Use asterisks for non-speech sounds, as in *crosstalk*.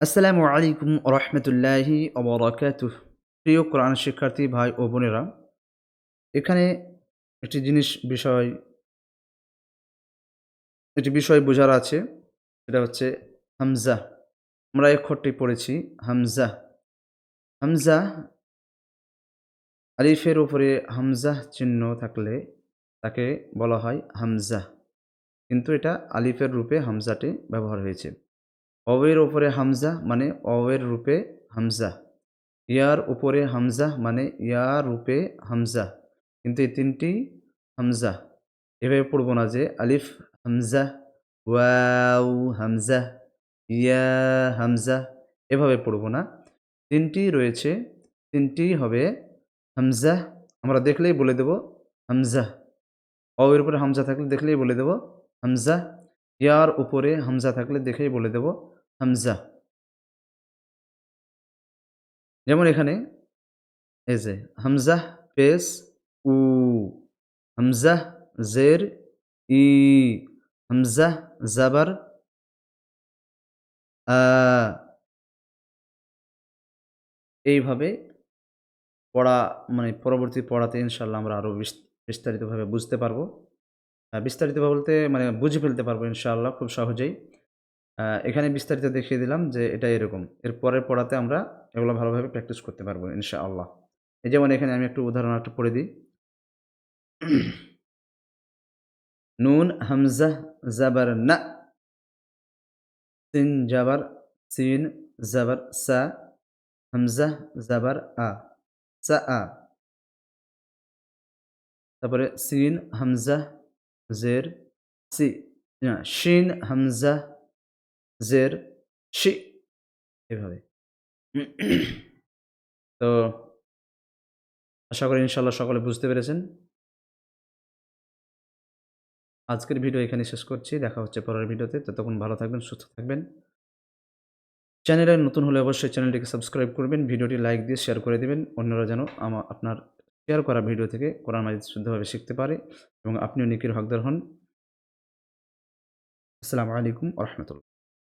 আসসালামু আলাইকুম রহমতুল্লাহি অবরাকাতুহ প্রিয় কোরআন শিক্ষার্থী ভাই ও বোনেরা, এখানে একটি জিনিস বিষয়, একটি বিষয় বোঝার আছে, সেটা হচ্ছে হামজা। আমরা এক পড়েছি, হামজা। হামজা, আলিফের উপরে হামজা চিহ্ন থাকলে তাকে বলা হয় হামজা। কিন্তু এটা আলিফের রূপে হামজাটি ব্যবহার হয়েছে। অবের উপরে হামজা মানে অবের রূপে হামজা। ইয়ার উপরে হামজা মানে ইয়ার রূপে হামজা। কিন্তু এই তিনটি হামজা, এভাবে পড়ব না যে আলিফ, হামজা ওয়াউ হামজা, ইয়া, হামজা, এভাবে পড়ব না। তিনটি রয়েছে, তিনটি হবে হামজা, আমরা দেখলেই বলে দেব হামজা। অবের উপরে হামজা থাকলে দেখলেই বলে দেব হামজা, ইয়ার উপরে হামজা থাকলে দেখেই বলে দেব হামজা। যেমন এখানে, এই যে, হামজা পেস উ হামজাহ জের ই, হামজা জাবার এইভাবে পড়া মানে পরবর্তী পড়াতে ইনশাল্লাহ আমরা আরও বিস্তারিতভাবে বুঝতে পারব। বিস্তারিতভাবে বলতে মানে বুঝে ফেলতে পারব ইনশাআল্লাহ খুব সহজেই। এখানে বিস্তারিত দেখিয়ে দিলাম যে এটা এরকম। এর পরের পড়াতে আমরা এগুলো ভালোভাবে প্র্যাকটিস করতে পারব, ইনশাআল্লাহ। এই যেমন এখানে আমি একটু উদাহরণ একটা পড়ে দিই। *clears throat* নুন, হামজা, জাবার, না। সিন জাবার সিন জাবার, সা। হামজা, জাবার, আ। সা, আ। তারপরে সিন, হামজা, জের, সি। শিন, হামজা জের, শি, এভাবে। তো আশা করি ইনশাল্লাহ সকলে বুঝতে পেরেছেন। আজকের ভিডিও এখানে শেষ করছি। দেখা হচ্ছে পরের ভিডিওতে। ততক্ষণ ভালো থাকবেন, সুস্থ থাকবেন। চ্যানেলে নতুন হলে অবশ্যই চ্যানেলটিকে সাবস্ক্রাইব করবেন, ভিডিওটি লাইক দিয়ে শেয়ার করে দেবেন। অন্যরা যেন আমার আপনার শেয়ার করা ভিডিও থেকে কোরআন মাজিদ শুদ্ধভাবে শিখতে পারে এবং আপনিও নিকির হকদার হন। আসসালামু আলাইকুম রহমতুল্লাহ।